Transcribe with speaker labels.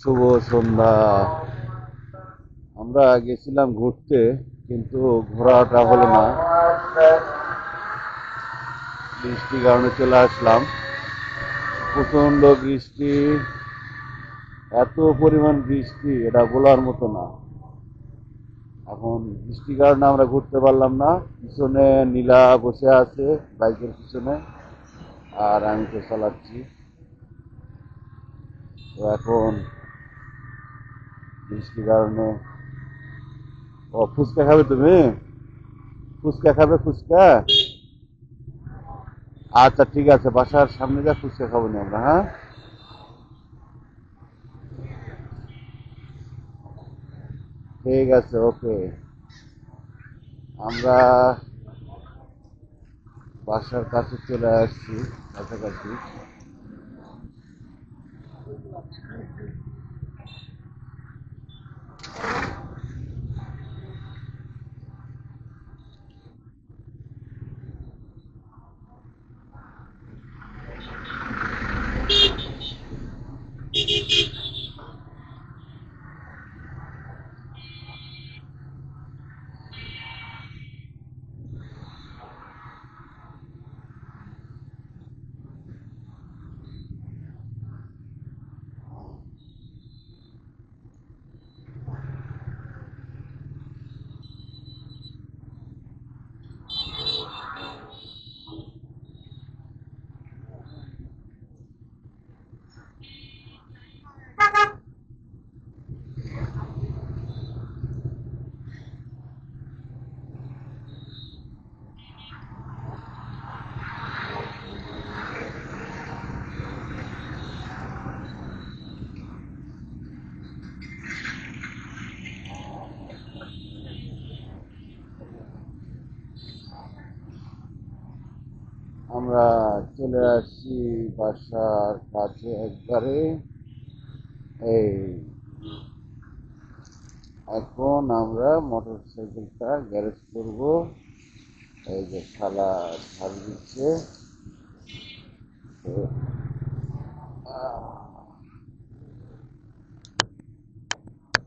Speaker 1: শুভ সন্ধ্যা। আমরা গেছিলাম ঘুরতে, কিন্তু ঘোরাটা হলো না। বৃষ্টির কারণে চলে আসলাম। প্রচণ্ড বৃষ্টি, এত পরিমাণ বৃষ্টি, এটা বলার মতো না। এখন বৃষ্টির কারণে আমরা ঘুরতে পারলাম না। পিছনে নীলা বসে আছে, বাইকের পিছনে, আর আমি তো চালাচ্ছি। তো এখন বৃষ্টির কারণে। ও, ফুচকা খাবে তুমি? ফুচকা খাবে ফুচকা? আচ্ছা ঠিক আছে, বাসার সামনে যা ফুচকা খাব নি আমরা হ্যাঁ? ঠিক আছে, ওকে। আমরা বাসার কাছে চলে আসছি, কাছাকাছি। আমরা চলে আসছি বাসার কাছে একবারে। এই, এখন আমরা মোটর সাইকেলটা গ্যারেজ করব। এই যে খালা ঝাড় দিচ্ছে।